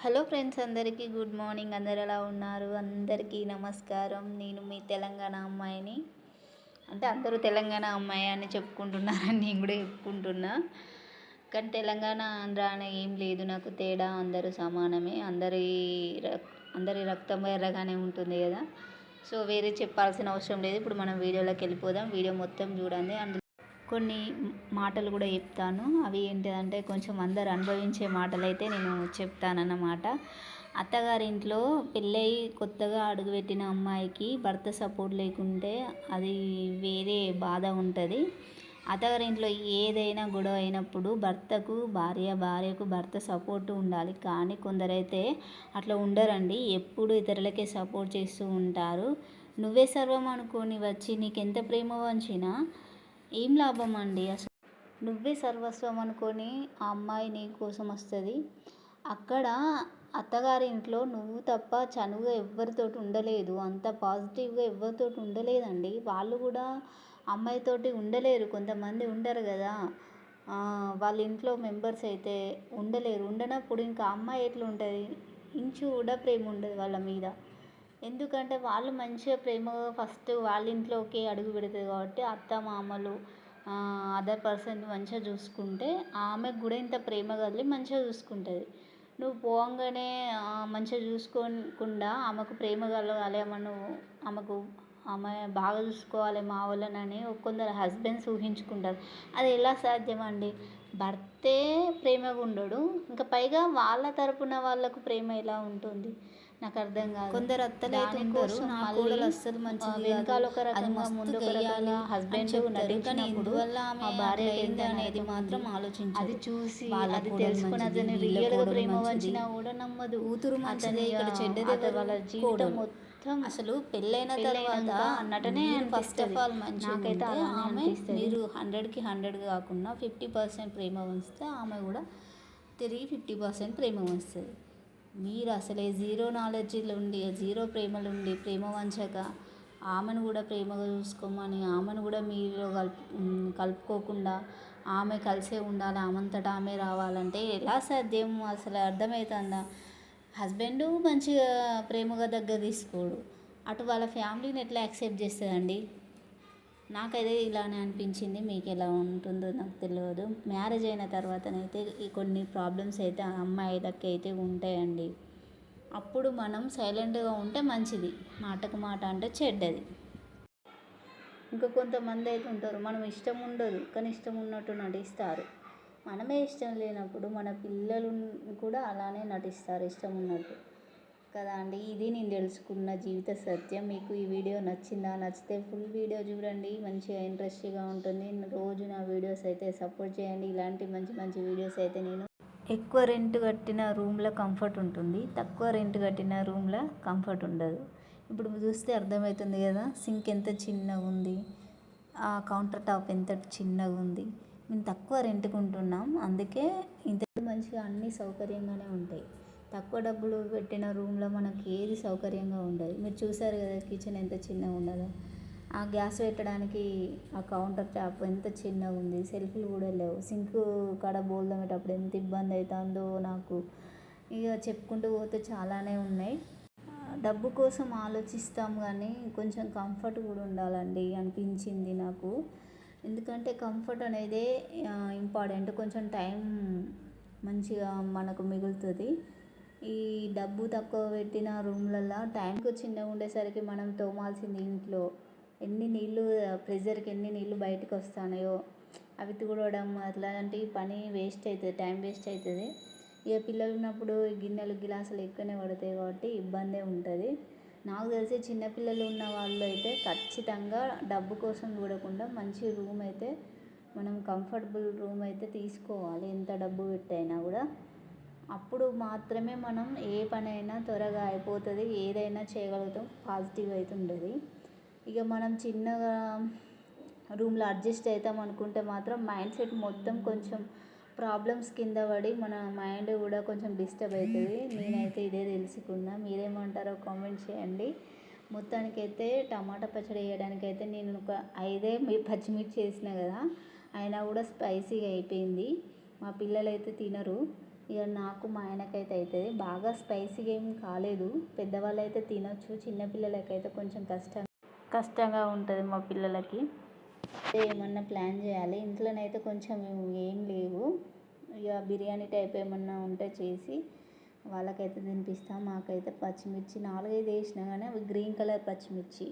Hello friends అందరికీ good morning. అందరు ఎలా ఉన్నారు? అందరికీ నమస్కారం. నేను మీ తెలంగాణ అమ్మాయిని. అంటే అందరూ తెలంగాణ అమ్మాయి అని చెప్పుకుంటున్నారని నేను కూడా చెప్పుకుంటున్నా. కానీ తెలంగాణ ఆంధ్ర అనే ఏం లేదు. నాకు తేడా అందరూ సమానమే. అందరి రక్- అందరి రక్తం ఎర్రగానే ఉంటుంది కదా. సో వేరే చెప్పాల్సిన అవసరం లేదు. ఇప్పుడు మనం వీడియోలోకి వెళ్ళిపోదాం. వీడియో మొత్తం చూడండి. అందులో కొన్ని మాటలు కూడా చెప్తాను. అవి ఏంటిదంటే కొంచెం అందరు అనుభవించే మాటలు అయితే నేను చెప్తానన్నమాట. అత్తగారింట్లో పెళ్ళయి కొత్తగా అడుగుపెట్టిన అమ్మాయికి భర్త సపోర్ట్ లేకుంటే అది వేరే బాధ ఉంటుంది. అత్తగారింట్లో ఏదైనా గొడవ అయినప్పుడు భర్తకు భార్య భార్యకు భర్త సపోర్ట్ ఉండాలి. కానీ కొందరైతే అట్లా ఉండరండి. ఎప్పుడు ఇతరులకే సపోర్ట్ చేస్తూ ఉంటారు. నువ్వే సర్వం అనుకొని వచ్చి నీకు ఎంత ప్రేమ వంచినా ఏం లాభం అండి అసలు? నువ్వే సర్వస్వం అనుకొని ఆ అమ్మాయి నీ కోసం వస్తుంది. అక్కడ అత్తగారి ఇంట్లో నువ్వు తప్ప చనువుగా ఎవరితోటి ఉండలేదు. అంత పాజిటివ్గా ఎవరితోటి ఉండలేదండి. వాళ్ళు కూడా అమ్మాయితోటి ఉండలేరు. కొంతమంది ఉండరు కదా. వాళ్ళ ఇంట్లో మెంబర్స్ అయితే ఉండలేరు. ఉండనప్పుడు ఇంకా అమ్మాయి ఎట్లా ఉంటుంది ఇంచు కూడా ప్రేమ ఉండదు వాళ్ళ మీద. ఎందుకంటే వాళ్ళు మంచిగా ప్రేమగా ఫస్ట్ వాళ్ళ ఇంట్లోకి అడుగు పెడతారు కాబట్టి అత్త మామలు అదర్ పర్సన్ మంచిగా చూసుకుంటే ఆమెకు కూడా ఇంత ప్రేమ కదిలి మంచిగా చూసుకుంటుంది. నువ్వు పోగానే మంచిగా చూసుకోకుండా ఆమెకు ప్రేమ కలగాలి ఆమె నువ్వు ఆమెకు ఆమె బాగా చూసుకోవాలి మా వాళ్ళనని కొందరు హస్బెండ్స్ ఊహించుకుంటారు. అది ఎలా సాధ్యం అండి భర్తే ప్రేమగా ఉండడు. ఇంకా పైగా వాళ్ళ తరపున వాళ్ళకు ప్రేమ ఎలా ఉంటుంది? నాకు అర్థం కాదు కొందరు అత్తలు అయితే ఉంటారు, నా కోడలు అస్సలు మంచిది వెనకాల ఒక అది రకంగా ముందు ఒక రకంగా హస్బెండ్ నటించినప్పుడు ఆ భార్య ఏంటి అనేది మాత్రం ఉంటుంది. ఆలోచించరు. అది చూసి అది తెలుసుకుని అతని రియల్గా ప్రేమ మంచిది. వంచినా కూడా నమ్మదు కూతురు మంచిదే, ఇక్కడ చెడ్డది? వాళ్ళ జీవితం. మొత్తం అసలు పెళ్ళైన తర్వాత అన్నట్టునే ఫస్ట్ ఆఫ్ ఆల్ మంచిగా ఆమె. మీరు హండ్రెడ్కి హండ్రెడ్ కాకుండా ఫిఫ్టీ పర్సెంట్ ప్రేమ ఉంచితే ఆమె కూడా తిరిగి ఫిఫ్టీ పర్సెంట్ ప్రేమ ఉంచుతుంది మీరు అసలే జీరో నాలెడ్జ్లు ఉండి జీరో ప్రేమలు ఉండి ప్రేమ వంచక ఆమెను కూడా ప్రేమగా చూసుకోమని ఆమెను కూడా మీరు కలుపు కలుపుకోకుండా ఆమె కలిసే ఉండాలి ఆమెంతటా ఆమె రావాలంటే ఎలా సాధ్యం? అసలు అర్థమవుతుందా హస్బెండ్ మంచిగా ప్రేమగా దగ్గర తీసుకోడు. అటు వాళ్ళ ఫ్యామిలీని ఎట్లా యాక్సెప్ట్ చేస్తుందండి? నాకైతే ఇలానే అనిపించింది. మీకు ఎలా ఉంటుందో నాకు తెలియదు మ్యారేజ్ అయిన తర్వాతనైతే ఈ కొన్ని ప్రాబ్లమ్స్ అయితే ఆ అమ్మాయిలకి అయితే ఉంటాయండి. అప్పుడు మనం సైలెంట్గా ఉంటే మంచిది. మాటకు మాట అంటే చెడ్డది. ఇంకా కొంతమంది అయితే ఉంటారు. మనం ఇష్టం ఉండదు. కానీ ఇష్టం ఉన్నట్టు నటిస్తారు. మనమే ఇష్టం లేనప్పుడు మన పిల్లలు కూడా అలానే నటిస్తారు. ఇష్టం ఉన్నట్టు. కదా అండి? ఇది నేను తెలుసుకున్న జీవిత సత్యం. మీకు ఈ వీడియో నచ్చిందా? నచ్చితే ఫుల్ వీడియో చూడండి. మంచిగా ఇంట్రెస్ట్గా ఉంటుంది. రోజు నా వీడియోస్ అయితే సపోర్ట్ చేయండి. ఇలాంటి మంచి మంచి వీడియోస్ అయితే నేను ఎక్కువ రెంట్ కట్టిన రూమ్లో కంఫర్ట్ ఉంటుంది. తక్కువ రెంట్ కట్టిన రూమ్లో కంఫర్ట్ ఉండదు. ఇప్పుడు చూస్తే అర్థమవుతుంది కదా? సింక్ ఎంత చిన్నగా ఉంది. ఆ కౌంటర్ టాప్ ఎంత చిన్నగా ఉంది. మేము తక్కువ రెంట్కుంటున్నాం అందుకే ఇంత మంచిగా అన్ని సౌకర్యంగానే ఉంటాయి. తక్కువ డబ్బులు పెట్టిన రూమ్లో మనకి ఏది సౌకర్యంగా ఉండదు. మీరు చూసారు కదా కిచెన్ ఎంత చిన్నగా ఉన్నదో. ఆ గ్యాస్ పెట్టడానికి ఆ కౌంటర్ టాప్ ఎంత చిన్నగా ఉంది. సెల్ఫ్లు కూడా లేవు. సింక్ కాడ బోల్దమేటప్పుడు ఎంత ఇబ్బంది అవుతుందో నాకు ఇక చెప్పుకుంటూ పోతే చాలానే ఉన్నాయి. డబ్బు కోసం ఆలోచిస్తాం కానీ కొంచెం కంఫర్ట్ కూడా ఉండాలండి అనిపించింది నాకు. ఎందుకంటే కంఫర్ట్ అనేది ఇంపార్టెంట్. కొంచెం టైం మంచిగా మనకు మిగులుతుంది. ఈ డబ్బు తక్కువ పెట్టిన రూమ్లల్లో టైంకు చిన్నగా ఉండేసరికి మనం తోమాల్సింది ఇంట్లో. ఎన్ని నీళ్ళు ప్రెజర్కి ఎన్ని నీళ్ళు బయటకు వస్తున్నాయో అవి తుడవడం అట్లాంటి పని వేస్ట్ అవుతుంది టైం వేస్ట్ అవుతుంది ఇక పిల్లలు ఉన్నప్పుడు గిన్నెలు గిలాసులు ఎక్కువనే పడతాయి కాబట్టి ఇబ్బందే ఉంటుంది. నాకు తెలిసి చిన్నపిల్లలు ఉన్న వాళ్ళు అయితే ఖచ్చితంగా డబ్బు కోసం చూడకుండా మంచి రూమ్ అయితే మనం కంఫర్టబుల్ రూమ్ అయితే తీసుకోవాలి. ఎంత డబ్బు పెట్టైనా కూడా. అప్పుడు మాత్రమే మనం ఏ పనైనా త్వరగా అయిపోతుంది ఏదైనా చేయగలుగుతాం పాజిటివ్ అయితే ఉంటుంది ఇక మనం చిన్నగా రూమ్లో అడ్జస్ట్ అవుతాం అనుకుంటే మాత్రం మైండ్ సెట్ మొత్తం కొంచెం ప్రాబ్లమ్స్ కింద పడి మన మైండ్ కూడా కొంచెం డిస్టర్బ్ అవుతుంది నేనైతే ఇదే తెలుసుకున్నా. మీరేమంటారో కామెంట్ చేయండి. మొత్తానికైతే టమాటా పచ్చడి వేయడానికైతే నేను ఒక ఐదే మీ పచ్చిమిర్చి వేసిన కదా అయినా కూడా స్పైసీగా అయిపోయింది. మా పిల్లలు అయితే తినరు. ఇక నాకు మా ఆయనకైతే అవుతుంది బాగా స్పైసీగా ఏం కాలేదు. పెద్దవాళ్ళు అయితే తినొచ్చు చిన్నపిల్లలకైతే కొంచెం కష్టం కష్టంగా ఉంటుంది మా పిల్లలకి. ఏమన్నా ప్లాన్ చేయాలి. ఇంట్లోనైతే కొంచెం ఏం లేవు. ఇక బిర్యానీ టైప్ ఏమన్నా ఉంటే చేసి వాళ్ళకైతే తినిపిస్తాం. మాకైతే పచ్చిమిర్చి నాలుగైదు వేసినా కానీ అవి గ్రీన్ కలర్ పచ్చిమిర్చి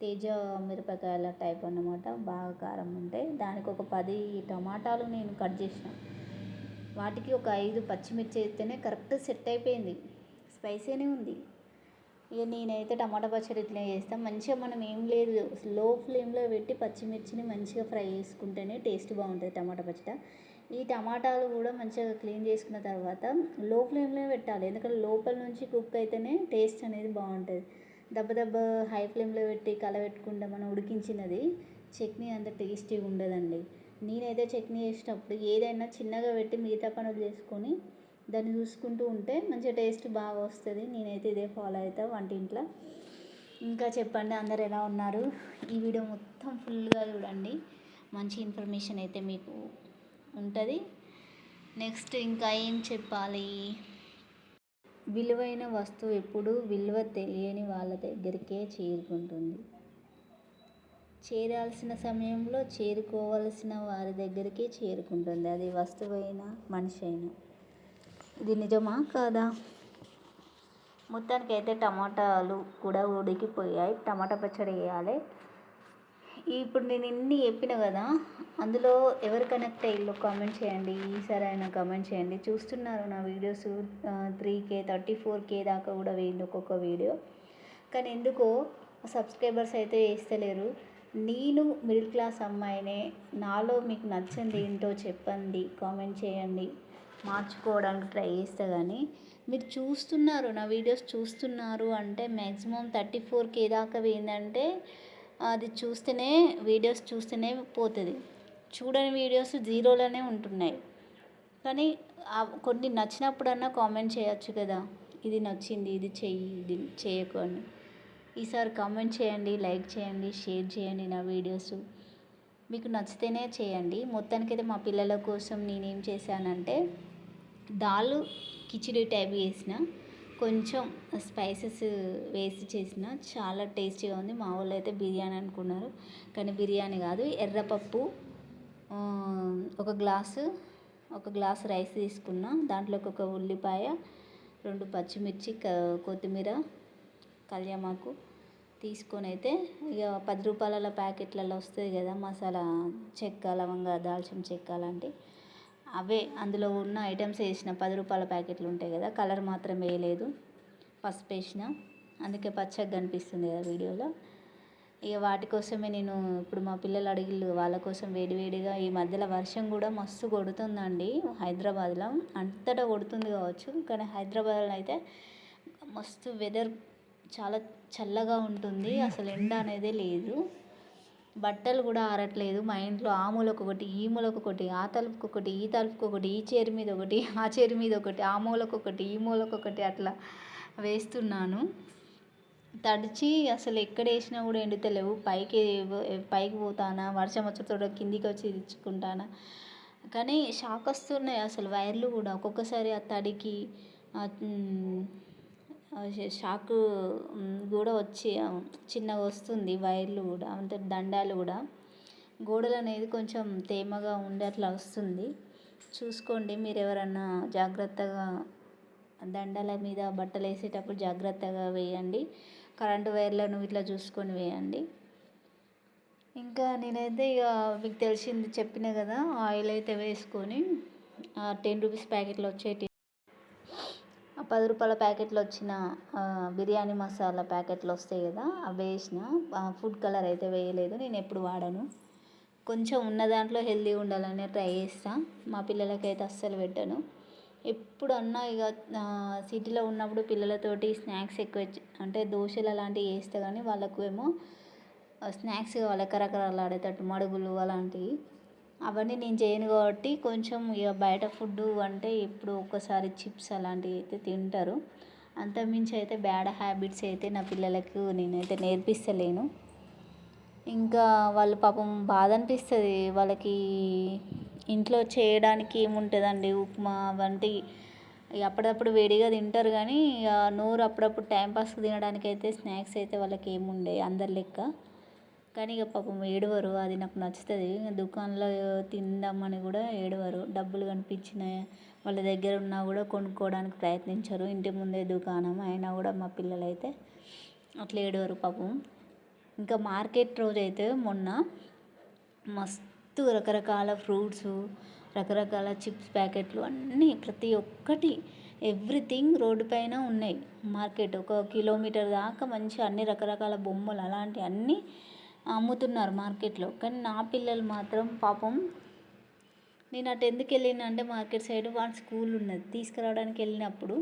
తేజ మిరపకాయల టైప్ అన్నమాట. బాగా కారం ఉంటాయి దానికి ఒక పది టమాటాలు నేను కట్ చేసిన. వాటికి ఒక ఐదు పచ్చిమిర్చి వేస్తేనే కరెక్ట్ సెట్ అయిపోయింది. స్పైసీనే ఉంది. ఇక నేనైతే టమాటా పచ్చడి ఇట్లా చేస్తాను మంచిగా మనం ఏం లేదు. లో ఫ్లేమ్లో పెట్టి పచ్చిమిర్చిని మంచిగా ఫ్రై చేసుకుంటేనే టేస్ట్ బాగుంటుంది టమాటా పచ్చడి. ఈ టమాటాలు కూడా మంచిగా క్లీన్ చేసుకున్న తర్వాత లో ఫ్లేమ్లో పెట్టాలి. ఎందుకంటే లోపల నుంచి కుక్ అయితేనే టేస్ట్ అనేది బాగుంటుంది. దెబ్బ దెబ్బ హై ఫ్లేమ్లో పెట్టి కలబెట్టకుండా మనం ఉడికించినది చట్నీ అంత టేస్టీగా ఉండదండి. నేనైతే చట్నీ చేసినప్పుడు ఏదైనా చిన్నగా పెట్టి మిగతా పనులు చేసుకొని దాన్ని చూసుకుంటూ ఉంటే మంచిగా టేస్ట్ బాగా వస్తుంది. నేనైతే ఇదే ఫాలో అవుతా వంటింట్లో. ఇంకా చెప్పండి అందరు ఎలా ఉన్నారు? ఈ వీడియో మొత్తం ఫుల్గా చూడండి. మంచి ఇన్ఫర్మేషన్ అయితే మీకు ఉంటుంది. నెక్స్ట్ ఇంకా ఏం చెప్పాలి? విలువైన వస్తువు ఎప్పుడు విలువ తెలియని వాళ్ళ దగ్గరికే చేరుకుంటుంది. చేరాల్సిన సమయంలో చేరుకోవాల్సిన వారి దగ్గరికే చేరుకుంటుంది. అది వస్తువైనా మనిషి అయినా ఇది నిజమా కాదా? మొత్తానికి అయితే టమాటాలు కూడా ఉడికిపోయాయి. టమాటా పచ్చడి వేయాలి. ఇప్పుడు నేను ఇన్ని చెప్పిన కదా అందులో ఎవరు కనెక్ట్ అయ్యిల్లో కామెంట్ చేయండి. ఈసారి అయినా కామెంట్ చేయండి. చూస్తున్నారు నా videos three K thirty four K దాకా కూడా వేయండి ఒక్కొక్క వీడియో కానీ ఎందుకో సబ్స్క్రైబర్స్ అయితే వేస్తలేరు. నేను మిడిల్ క్లాస్ అమ్మాయినే నాలో మీకు నచ్చింది ఏంటో చెప్పండి కామెంట్ చేయండి. మార్చుకోవడానికి ట్రై చేస్తా కానీ మీరు చూస్తున్నారు నా వీడియోస్ చూస్తున్నారు అంటే మ్యాక్సిమం థర్టీ ఫోర్ కే దాకా ఏంటంటే అది చూస్తేనే వీడియోస్ చూస్తేనే పోతుంది. చూడని వీడియోస్ జీరోలోనే ఉంటున్నాయి. కానీ కొన్ని నచ్చినప్పుడన్నా కామెంట్ చేయొచ్చు కదా. ఇది నచ్చింది ఇది చెయ్యి ఇది చేయకు అని. ఈసారి కామెంట్ చేయండి లైక్ చేయండి షేర్ చేయండి నా వీడియోస్ మీకు నచ్చితేనే చేయండి. మొత్తానికైతే మా పిల్లల కోసం నేనేం చేశానంటే దాల్ కిచిడి టైప్ చేసిన కొంచెం స్పైసెస్ వేసి చేసిన చాలా టేస్టీగా ఉంది. మా వాళ్ళు అయితే బిర్యానీ అనుకున్నారు. కానీ బిర్యానీ కాదు ఎర్రపప్పు ఒక గ్లాసు ఒక గ్లాస్ రైస్ తీసుకున్న దాంట్లోకి ఒక ఉల్లిపాయ రెండు పచ్చిమిర్చి కొత్తిమీర కళ్యామాకు తీసుకొని అయితే ఇక పది రూపాయల ప్యాకెట్లలో వస్తుంది కదా మసాలా చెక్క లవంగా దాల్చిన చెక్క లాంటి అవే అందులో ఉన్న ఐటమ్స్ వేసిన పది రూపాయల ప్యాకెట్లు ఉంటాయి కదా కలర్ మాత్రం వేయలేదు. పసుపు వేసిన. అందుకే పచ్చగా కనిపిస్తుంది కదా వీడియోలో. ఇక వాటి కోసమే నేను ఇప్పుడు మా పిల్లలు అడిగిళ్ళు వాళ్ళ కోసం వేడివేడిగా ఈ మధ్యలో వర్షం కూడా మస్తు కొడుతుందండి హైదరాబాద్లో. అంతటా కొడుతుంది కావచ్చు కానీ హైదరాబాద్లో అయితే మస్తు వెదర్ చాలా చల్లగా ఉంటుంది. అసలు ఎండ అనేది లేదు. బట్టలు కూడా ఆరట్లేదు. మా ఇంట్లో ఆ మూలకు ఒకటి ఈ మూలకు ఒకటి ఆ తలుపుకి ఒకటి ఈ తలుపుకి ఒకటి ఈ చైర్ మీద ఒకటి ఆ చైర్ మీద ఒకటి ఆ మూలకు ఒకటి ఈ మూలకు ఒకటి అట్లా వేస్తున్నాను. తడిచి అసలు ఎక్కడ వేసినా కూడా ఎండుతలేవు. పైకి పైకి పోతానా? వర్షం వచ్చేటప్పుడు కిందికి వచ్చి తెచ్చుకుంటానా కానీ షాక్ వస్తున్నాయి అసలు వైర్లు కూడా. ఒక్కొక్కసారి ఆ తడికి షాక్ కూడా వచ్చి చిన్నగా వస్తుంది వైర్లు కూడా అంటే దండాలు కూడా గోడలు అనేది కొంచెం తేమగా ఉండి అట్లా వస్తుంది. చూసుకోండి మీరు ఎవరన్నా జాగ్రత్తగా దండాల మీద బట్టలు వేసేటప్పుడు జాగ్రత్తగా వేయండి. కరెంటు వైర్లను ఇట్లా చూసుకొని వేయండి. ఇంకా నేనైతే ఇక మీకు తెలిసింది చెప్పిన కదా ఆయిల్ అయితే వేసుకొని టెన్ రూపీస్ ప్యాకెట్లు వచ్చేటి పది రూపాయల ప్యాకెట్లు వచ్చిన బిర్యానీ మసాలా ప్యాకెట్లు వస్తాయి కదా అవి వేసిన ఫుడ్ కలర్ అయితే వేయలేదు నేను ఎప్పుడు వాడను. కొంచెం ఉన్న దాంట్లో హెల్తీగా ఉండాలని ట్రై చేస్తాను మా పిల్లలకైతే అస్సలు పెట్టను. ఎప్పుడన్నా ఇక సిటీలో ఉన్నప్పుడు పిల్లలతోటి స్నాక్స్ ఎక్కువ అంటే దోశలు అలాంటివి వేస్తే కానీ వాళ్ళకు ఏమో స్నాక్స్ కావాలి ఆడేటట్టు మడుగులు అలాంటివి. అవన్నీ నేను చేయను కాబట్టి కొంచెం ఇక బయట ఫుడ్ అంటే ఎప్పుడు ఒక్కసారి చిప్స్ అలాంటివి అయితే తింటారు. అంతకుమించి అయితే బ్యాడ్ హ్యాబిట్స్ అయితే నా పిల్లలకు నేనైతే నేర్పిస్తలేను. ఇంకా వాళ్ళు పాపం బాధ అనిపిస్తుంది. వాళ్ళకి ఇంట్లో చేయడానికి ఏముంటుందండి? ఉప్మా వంటి ఇక అప్పుడప్పుడు వేడిగా తింటారు కానీ ఇక నోరు అప్పుడప్పుడు టైంపాస్ తినడానికి అయితే స్నాక్స్ అయితే వాళ్ళకి ఏముండే అందరి లెక్క. కానీ ఇక పాపం ఏడవరు. అది నాకు నచ్చుతుంది. దుకాణంలో తిందామని కూడా ఏడవరు. డబ్బులు కనిపించిన వాళ్ళ దగ్గర ఉన్నా కూడా కొనుక్కోవడానికి ప్రయత్నించరు. ఇంటి ముందే దుకాణం అయినా కూడా మా పిల్లలు అయితే అట్లా ఏడవరు పాపం. ఇంకా మార్కెట్ రోజు అయితే మొన్న మస్తు రకరకాల ఫ్రూట్స్ రకరకాల చిప్స్ ప్యాకెట్లు అన్నీ ప్రతి ఒక్కటి ఎవ్రీథింగ్ రోడ్డు పైన ఉన్నాయి మార్కెట్. ఒక కిలోమీటర్ దాకా మంచిగా అన్ని రకరకాల బొమ్మలు అలాంటి అన్నీ అమ్ముతున్నారు మార్కెట్లో. కానీ నా పిల్లలు మాత్రం పాపం నేను అటు ఎందుకు వెళ్ళిన అంటే మార్కెట్ సైడ్ వాళ్ళ స్కూల్ ఉన్నది. తీసుకురావడానికి వెళ్ళినప్పుడు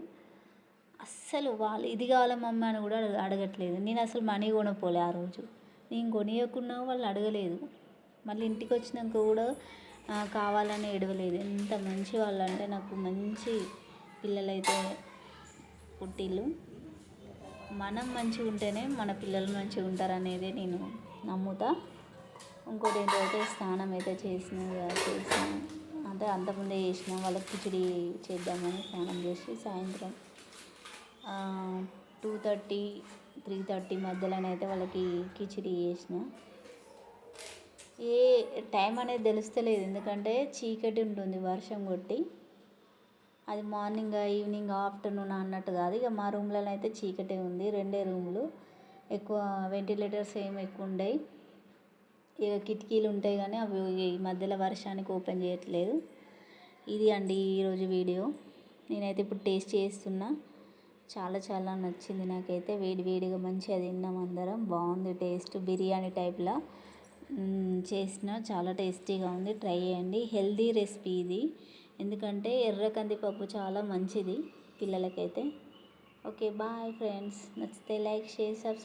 అస్సలు వాళ్ళు ఇది కావాలి మమ్మీ అని కూడా అడగట్లేదు. నేను అసలు మనీ కొనపోలే ఆ రోజు. నేను కొనియకున్నా వాళ్ళు అడగలేదు. మళ్ళీ ఇంటికి వచ్చినాక కూడా కావాలని ఏడవలేదు. ఎంత మంచి వాళ్ళు అంటే నాకు మంచి పిల్లలైతే పుట్టిళ్ళు మనం మంచిగా ఉంటేనే మన పిల్లలు మంచిగా ఉంటారు అనేది నేను నమ్ముతా. ఇంకోటి ఏంటంటే స్నానం అయితే చేసిన చేసిన అంటే అంతకుముందే చేసిన వాళ్ళకి కిచిడి చేద్దామని స్నానం చేసి సాయంత్రం టూ థర్టీ త్రీ థర్టీ మధ్యలోనైతే వాళ్ళకి కిచిడి చేసిన. ఏ టైం అనేది తెలుస్తలేదు. ఎందుకంటే చీకటి ఉంటుంది వర్షం కొట్టి. అది మార్నింగ్ ఈవినింగ్ ఆఫ్టర్నూన్ అన్నట్టు కాదు. ఇక మా రూమ్లో అయితే చీకటే ఉంది రెండే రూమ్లు. ఎక్కువ వెంటిలేటర్స్ ఏమి ఎక్కువ ఉండవు ఇక కిటికీలు ఉంటాయి కానీ అవి ఈ మధ్యలో వర్షానికి ఓపెన్ చేయట్లేదు. ఇది అండి ఈరోజు వీడియో. నేనైతే ఇప్పుడు టేస్ట్ చేస్తున్నా. చాలా చాలా నచ్చింది నాకైతే. వేడి వేడిగా మంచిగా తిన్నాం అందరం. బాగుంది టేస్ట్. బిర్యానీ టైప్లా. చేసిన చాలా టేస్టీగా ఉంది. ట్రై చేయండి. హెల్దీ రెసిపీ ఇది. ఎందుకంటే ఎర్ర కందిపప్పు చాలా మంచిది పిల్లలకైతే. Okay bye friends. నచ్చితే లైక్ షేర్ సబ్స్క్రైబ్